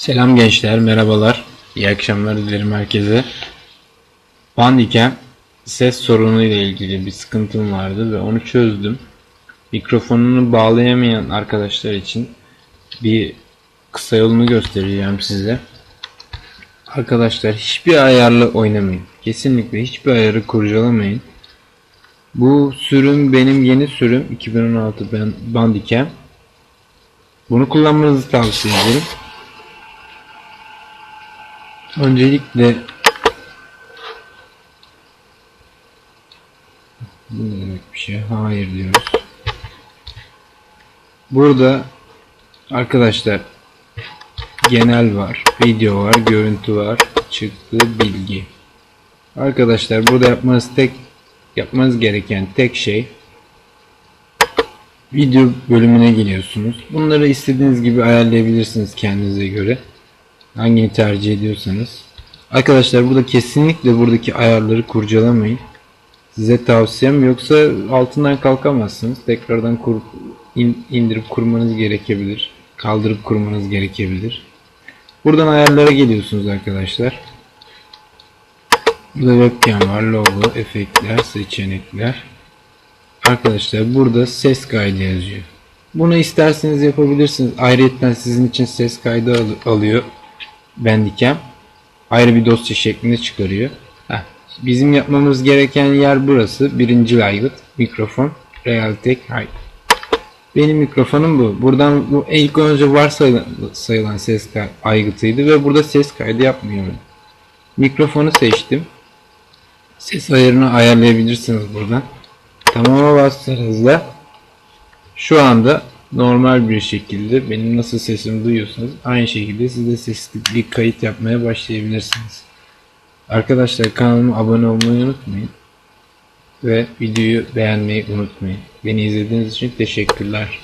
Selam gençler, merhabalar. İyi akşamlar dilerim herkese. Bandicam ses sorunu ile ilgili bir sıkıntım vardı ve onu çözdüm. Mikrofonunu bağlayamayan arkadaşlar için bir kısa yolunu göstereceğim size. Arkadaşlar hiçbir ayarla oynamayın. Kesinlikle hiçbir ayarı kurcalamayın. Bu sürüm benim yeni sürüm 2016 ben Bandicam. Bunu kullanmanızı tavsiye ederim. Öncelikle bu ne demek bir şey? Hayır diyoruz. Burada arkadaşlar genel var, video var, görüntü var, çıktı bilgi. Arkadaşlar burada yapmanız tek yapmanız gereken tek şey video bölümüne geliyorsunuz. Bunları istediğiniz gibi ayarlayabilirsiniz kendinize göre. Hangini tercih ediyorsanız. Arkadaşlar burada kesinlikle buradaki ayarları kurcalamayın. Size tavsiyem yoksa altından kalkamazsınız. Tekrardan kur, in- indirip kurmanız gerekebilir. Kaldırıp kurmanız gerekebilir. Buradan ayarlara geliyorsunuz arkadaşlar. Burada webcam var, logo, efektler, seçenekler. Arkadaşlar burada ses kaydı yazıyor. Bunu isterseniz yapabilirsiniz. Ayrıca sizin için ses kaydı al- alıyor. Bandicam. Ayrı bir dosya şeklinde çıkarıyor. Heh, Bizim yapmamız gereken yer burası. Birinci aygıt. Mikrofon. Realtek High. Benim mikrofonum bu. Buradan bu ilk önce varsayılan sayılan ses aygıtıydı ve burada ses kaydı yapmıyorum. Mikrofonu seçtim. Ses ayarını ayarlayabilirsiniz buradan. Tamama bastığınızda şu anda normal bir şekilde benim nasıl sesimi duyuyorsanız aynı şekilde siz de sesli kayıt yapmaya başlayabilirsiniz. Arkadaşlar kanalıma abone olmayı unutmayın. Ve videoyu beğenmeyi unutmayın. Beni izlediğiniz için teşekkürler.